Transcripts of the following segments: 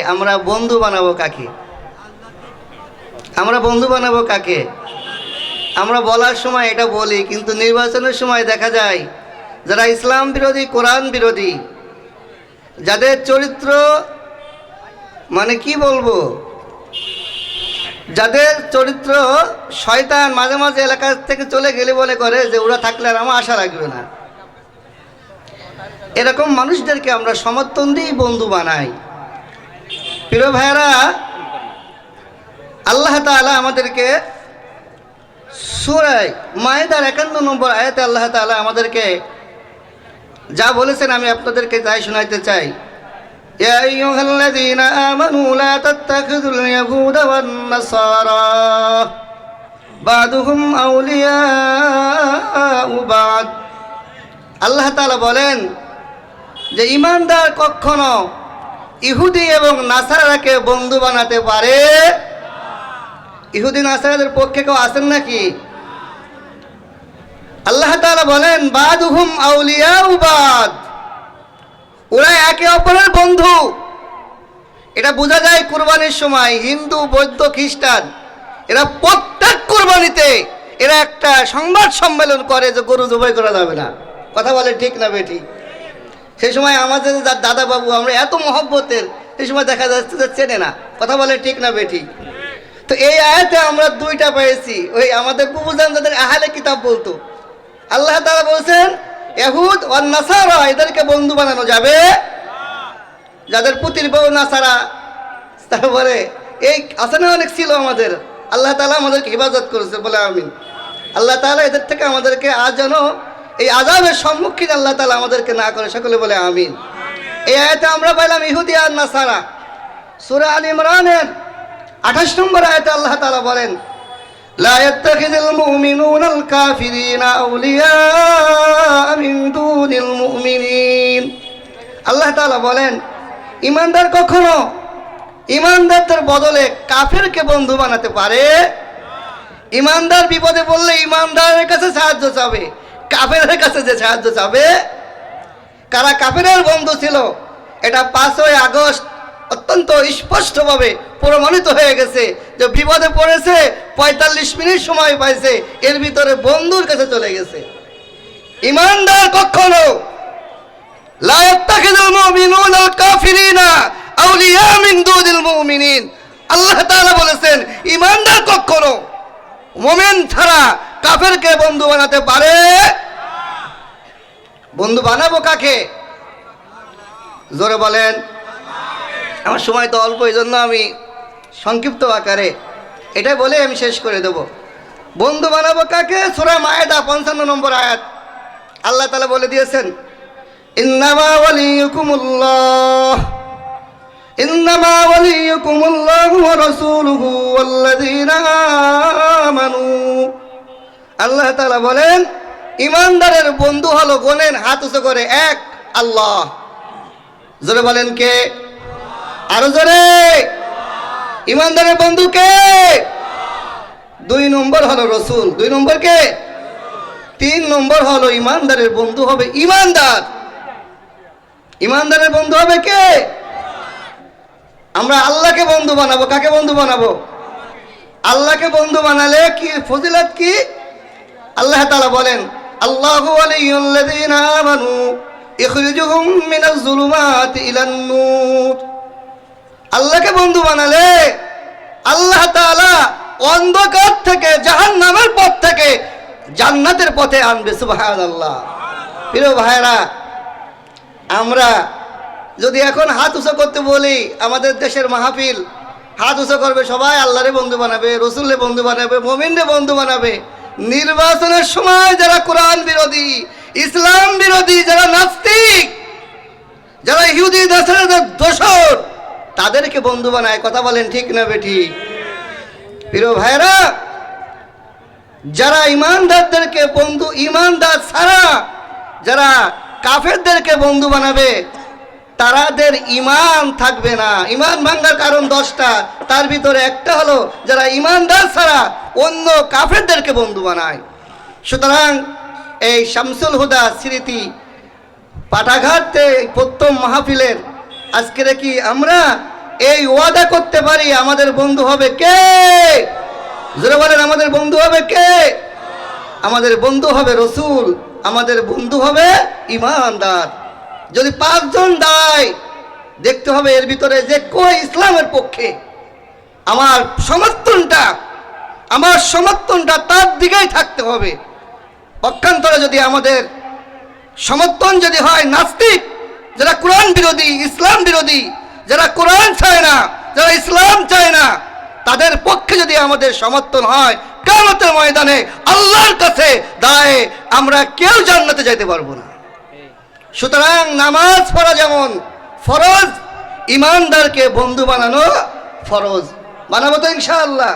আমরা বন্ধু বানাবো কাকে? আমরা বন্ধু বানাবো কাকে? আমরা বলার সময় এটা বলি, কিন্তু নির্বাচনের সময় দেখা যায়, যারা ইসলাম বিরোধী, কোরআন বিরোধী, যাদের চরিত্র মানে কি বলব? যাদের চরিত্র শয়তান মাঝে মাঝে এলাকা থেকে চলে গেলে বলে করে যে ওরা থাকলে আর আমার আশা লাগবে না। এরকম মানুষদেরকে আমরা সমর্থন দিই বন্ধু বানাই। প্রিয় ভাইয়েরা আল্লাহ তাআলা আমাদেরকে সুরায় মায়েদার একান্ন নম্বর আয়াতে আল্লাহ তাআলা আমাদেরকে যা বলেছেন আমি আপনাদেরকে তাই শোনাইতে চাই يا أيها الذين آمنوا لا تتخذوا اليهود والنصارى بعضهم أولياء بعض আল্লাহ তাআলা বলেন যে ইমানদার কখনো ইহুদি এবং নাসারাকে বন্ধু বানাতে পারে? ইহুদি নাসারাদের পক্ষে কেউ আছেন নাকি? আল্লাহ তাআলা বলেন, বাদুহুম আউলিয়া উবাদ ওরা একে অপরের বন্ধু। এটা বোঝা যায় কুরবানির সময় হিন্দু, বৌদ্ধ, খ্রিস্টান, এরা প্রত্যেক কুরবানিতে এরা একটা সংবাদ সম্মেলন করে যে গরু জবাই করা যাবে না। কথা বলে ঠিক না বেঠি? সেই সময় আমাদের দাদা বাবু আমরা এত মহব্বতের, সেই সময় দেখা যাচ্ছে যে চেনে না। কথা বলে ঠিক না বেঠি। তো এই আয়াতে আমরা দুইটা পেয়েছি ওই আমাদের বুবুজান যাদের আহালে কিতাব বলতো। আল্লাহ তাআলা বলছেন এহুদ ও নাসারা, এদেরকে বন্ধু বানানো যাবে। যাদের পুতির বউ নাসারা। তারপরে, এই আসানে অনেক ছিল আমাদের? আল্লাহ তালা আমাদেরকে হেফাজত করেছে বলে আমিন। আল্লাহ তাআলা এদের থেকে আমাদেরকে আজ যেন এই আজাবের সম্মুখীন আল্লাহ তাআলা আমাদেরকে না করে সকলে বলে আমিন এই আয়াতে আমরা পাইলাম ইহুদি আর নাসারা সূরা আল ইমরানের আঠাশ নম্বর আয়াতে আল্লাহ তাআলা বলেন لا يتخذ المؤمنون الكافرين أولياء من دون المؤمنين আল্লাহ তাআলা বলেন ইমানদার কখনো ইমানদারদের বদলে কাফেরকে বন্ধু বানাতে পারে ইমানদার বিপদে পড়লে ইমানদারের কাছে সাহায্য চাবে কাফেরের কাছে যে সাহায্য চাবে? কারা কাফেরের বন্ধু ছিল? এটা পাঁচই আগস্ট অত্যন্ত স্পষ্টভাবে প্রমাণিত হয়ে গেছে যে বিপদে পড়েছে, পঁয়তাল্লিশ মিনিট সময় পাইছে, এর ভিতরে বন্ধুর কাছে চলে গেছে। ইমানদার কখনো আল্লাহ বলেছেন, ইমানদার কখনো মুমিন ছাড়া কাফেরকে বন্ধু বানাতে পারে? বন্ধু বানাবো কাকে? জোরে বলেন। আমার সময় তো অল্প এই জন্য আমি সংক্ষিপ্ত আকারে এটাই বলে আমি শেষ করে দেব। বন্ধু বানাবো কাকে? সুরা মায়েদা, পঞ্চান্ন নম্বর আয়াত। আল্লাহ তালা বলে দিয়েছেন, ইন্নামা ওয়ালিয়ুকুমুল্লাহ, ইন্নামা ওয়ালিয়ুকুমুল্লাহু ওয়া রাসূলুহু আল্লাহ তালা বলেন, ইমানদারের বন্ধু হলো গোনেন, হাত উঁচু করে এক, আল্লাহ। জোরে বলেন কে? আরও জোরে। ইমানদারের বন্ধু কে? দুই নম্বর হলো রসুল। দুই নম্বর কে? তিন নম্বর হলো ইমানদারের বন্ধু হবে ইমানদার। ইমানদারের বন্ধু হবে কে? আমরা আল্লাহকে বন্ধু বানাবো। কাকে বন্ধু বানাবো? আল্লাহকে বন্ধু বানালে কি ফজিলত কি? আল্লাহ তালা বলেন, আল্লাহু আল্লাহকে বন্ধু বানালে আল্লাহ তাআলা অন্ধকার থেকে, জাহান্নামের পথ থেকে জান্নাতের পথে আনবে, সুবহানাল্লাহ। প্রিয় ভাইরা আমরা যদি এখন হাত উঁচু করতে বলি, আমাদের দেশের মাহফিল, হাত উঁচু করবে সবাই, আল্লাহরে বন্ধু বানাবে, রসুলরে বন্ধু বানাবে, মোমিনরে বন্ধু বানাবে। নির্বাচনের সময় যারা কোরআন বিরোধী, ইসলাম বিরোধী, যারা নাস্তিক, যারা ইহুদি দোষর, তাদেরকে বন্ধু বানায়, কথা বলেন ঠিক না বেঠি? প্রিয় ভাইরা যারা ইমানদারদেরকে বন্ধু, ইমানদার ছাড়া যারা কাফেরদেরকে বন্ধু বানাবে, তারাদের ইমান থাকবে না। ইমান ভাঙ্গার কারণ দশটা। তার ভিতরে একটা হলো, যারা ইমানদার ছাড়া অন্য কাফেরদেরকে বন্ধু বানায়। সুতরাং এই শামসুল হুদা স্মৃতি পাটাঘাটে প্রথম মাহফিলের আজকে কি আমরা এই ওয়াদা করতে পারি, আমাদের বন্ধু হবে কে? জোরে বলেন, আমাদের বন্ধু হবে কে? আমাদের বন্ধু হবে রসুল, আমাদের বন্ধু হবে ইমানদার। যদি পাঁচজন দাঁড়ায় দেখতে হবে এর ভিতরে যে কই ইসলামের পক্ষে। আমার সমর্থনটা আমার সমর্থনটা তার দিকেই থাকতে হবে। পক্ষান্তরে যদি আমাদের সমর্থন যদি হয় নাস্তিক, যারা কোরআন বিরোধী, ইসলাম বিরোধী, যারা কোরআন চায় না, যারা ইসলাম চায় না, তাদের পক্ষে যদি আমাদের সমর্থন হয় কামতের ময়দানে আল্লাহর কাছে দাঁড়ায় আমরা কেউ জান্নাতে যাইতে পারব না। সুতরাং নামাজ পড়া যেমন ফরজ, ইমানদারকে বন্ধু বানানো ফরজ। বানাবো তো ইনশাআল্লাহ।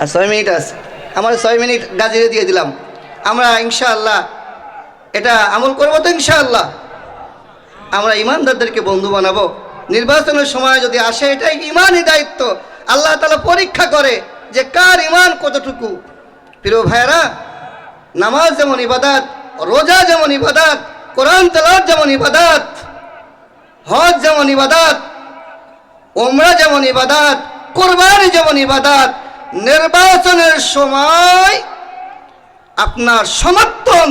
আর ছয় মিনিট আছে। আমার ছয় মিনিট গাজিরে দিয়ে দিলাম। আমরা ইনশাআল্লাহ এটা আমল করব তো ইনশাআল্লাহ। আমরা ইমানদারদেরকে বন্ধু বানাবো। নির্বাচনের সময় যদি আসে, এটাই ইমানই দায়িত্ব। আল্লাহ তালা পরীক্ষা করে যে কার ইমান কতটুকু। প্রিয় ভাইয়েরা, নামাজ যেমন ইবাদাত, রোজা যেমন ইবাদাত, কোরআন তেলাওয়াত যেমন ইবাদাত, হজ যেমন ইবাদাত ওমরা যেমন ইবাদাত, কোরবানি যেমন ইবাদাত নির্বাচনের সময় আপনার সমর্থন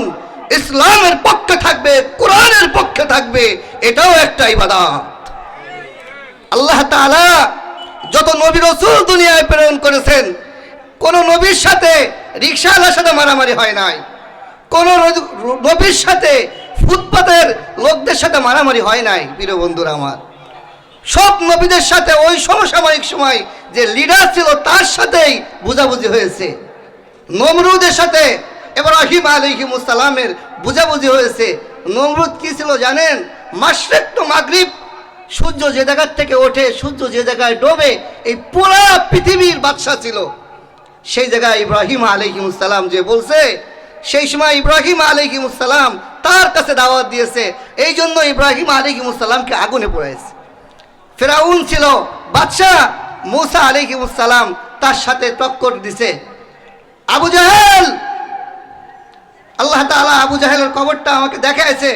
ইসলামের পক্ষে থাকবে, কোরআনের পক্ষে থাকবে, এটাও একটা ইবাদত। আল্লাহ তাআলা যত নবী রসুল দুনিয়ায় প্রেরণ করেছেন, কোন নবীর সাথে রিক্সাওয়ালার সাথে মারামারি হয় নাই। কোন নবীর সাথে ফুটপাতের লোকদের সাথে মারামারি হয় নাই, প্রিয় বন্ধুরা আমার। সব নবীদের সাথে ওই সমসাময়িক সময় যে লিডার ছিল তার সাথেই বুঝাবুঝি হয়েছে। নমরুদের সাথে এব্রাহিম আলিহিমুসালামের বুঝাবুঝি হয়েছে। নমরুদ কি ছিল জানেন? মাসরেক টু মাগরিব। সূর্য যে জায়গার থেকে ওঠে, সূর্য যে জায়গায় ডোবে, এই পুরা পৃথিবীর বাদশা ছিল। সেই জায়গায় ইব্রাহিম আলিহিমুসালাম যে বলছে, সেই সময় ইব্রাহিম আলিহিমুসালাম তার কাছে দাওয়াত দিয়েছে। এই জন্য ইব্রাহিম আলিহিমুসালামকে আগুনে পড়েছে ফেরাউন ছিল বাদশাহ মুসা আলিহিমুসালাম তার সাথে টক্কর দিছে। আবু জাহেল, আল্লাহ তাআলা আবু জাহেলের কবরটা আমাকে দেখাইছে।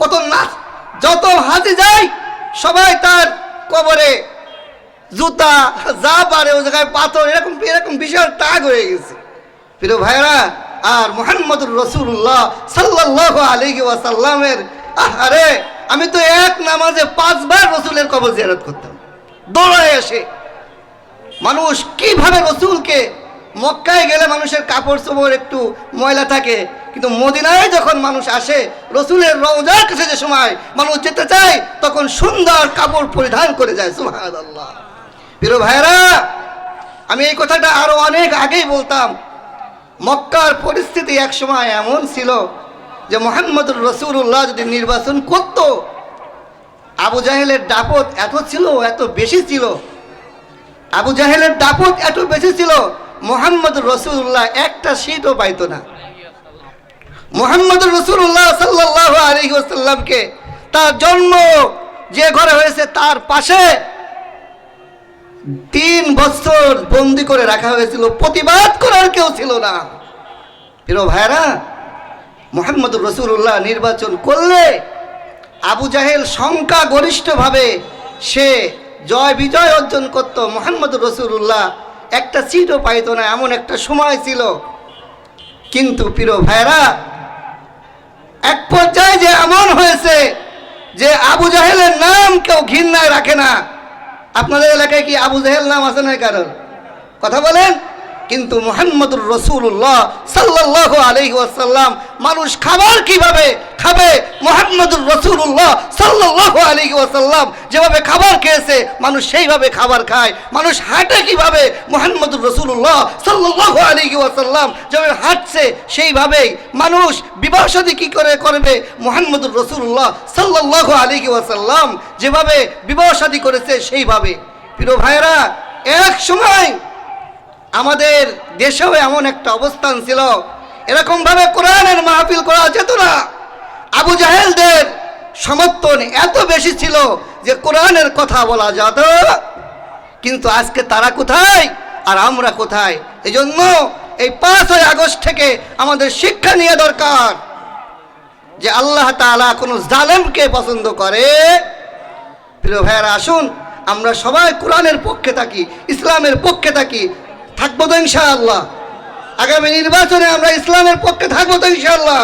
কত নাচ, যত হাজি যায় সবাই তার কবরে জুতা যা পারে ও জায়গায় পাথর, এরকম এরকম বিশাল টাগ হয়ে গেছে। প্রিয় ভাইরা আর মোহাম্মদুর রসুল্লাহ সাল্লাহ আলহি ওয়াসাল্লামের আরে আমি তো এক নামাজে পাঁচবার রসুলের কবর জিয়ারত করতাম। দৌড়ায় এসে মানুষ কীভাবে রসুলকে মক্কায় গেলে মানুষের কাপড় চোপড় একটু ময়লা থাকে, কিন্তু মদিনায় যখন মানুষ আসে, রসুলের রওজার কাছে যে সময় মানুষ যেতে চায়, তখন সুন্দর কাপড় পরিধান করে যায় সুহাদ আল্লাহ প্রিয় ভাইরা আমি এই কথাটা আরও অনেক আগেই বলতাম, মক্কার পরিস্থিতি এক সময় এমন ছিল যে মোহাম্মদুর রসুল্লাহ যদি নির্বাচন করত, আবু জাহেলের দাপট এত ছিল, এত বেশি ছিল। আবু জাহেলের দাপট এত বেশি ছিল মোহাম্মদ রসুল্লাহ একটা সিটও পাইতো না। মোহাম্মদ রসুল্লাহ সাল্লাহ আলী ওসাল্লামকে তার জন্ম যে ঘরে হয়েছে, তার পাশে তিন বছর বন্দি করে রাখা হয়েছিল। প্রতিবাদ করার কেউ ছিল না। প্রিয় ভাইরা মোহাম্মদ রসুল্লাহ নির্বাচন করলে আবু জাহেল সংখ্যা গরিষ্ঠভাবে সে জয় বিজয় অর্জন করত। মোহাম্মদ রসুল্লাহ একটা সিটও পাইতো না, এমন একটা সময় ছিল। কিন্তু প্রিয় ভাইরা এক পর্যায়ে যে এমন হয়েছে যে আবু জাহেলের নাম কেউ ঘৃণায় রাখে না। আপনাদের এলাকায় কি আবু জাহেল নাম আছে না কারণ কথা বলেন। কিন্তু মোহাম্মদুর রসুল্লাহ সাল্লাহ আলহি ওয়াসাল্লাম মানুষ খাবার কীভাবে খাবে? মোহাম্মদুর রসুল্লাহ সাল্লাহ আলহি ওয়াসাল্লাম যেভাবে খাবার খেয়েছে, মানুষ সেইভাবে খাবার খায়। মানুষ হাঁটে কীভাবে? মোহাম্মদুর রসুল্লাহ সাল্লাহ আলহি ওয়াসাল্লাম যেভাবে হাঁটছে, সেইভাবেই মানুষ বিবাহ শাদী কী করে করবে? মোহাম্মদুর রসুল্লাহ সাল্লাহ আলহি ওয়াসাল্লাম যেভাবে বিবাহ শাদী করেছে, সেইভাবে। প্রিয় ভাইয়েরা, এক সময় আমাদের দেশেও এমন একটা অবস্থান ছিল। এরকম ভাবে কোরআনের মাহফিল করা যেত না। আবু জাহেলদের সমর্থন এত বেশি ছিল যে কোরআনের কথা বলা যেত। কিন্তু আজকে তারা কোথায় আর আমরা কোথায়? এই জন্য এই পাঁচই আগস্ট থেকে আমাদের শিক্ষা নিয়ে দরকার। যে আল্লাহ তাআলা কোনো জালেমকে পছন্দ করে। প্রিয় ভাইয়ারা, আসুন, আমরা সবাই কোরআনের পক্ষে থাকি, ইসলামের পক্ষে থাকি। থাকব তো ইনশাআল্লাহ। আগামী নির্বাচনে আমরা ইসলামের পক্ষে থাকব তো ইনশাআল্লাহ।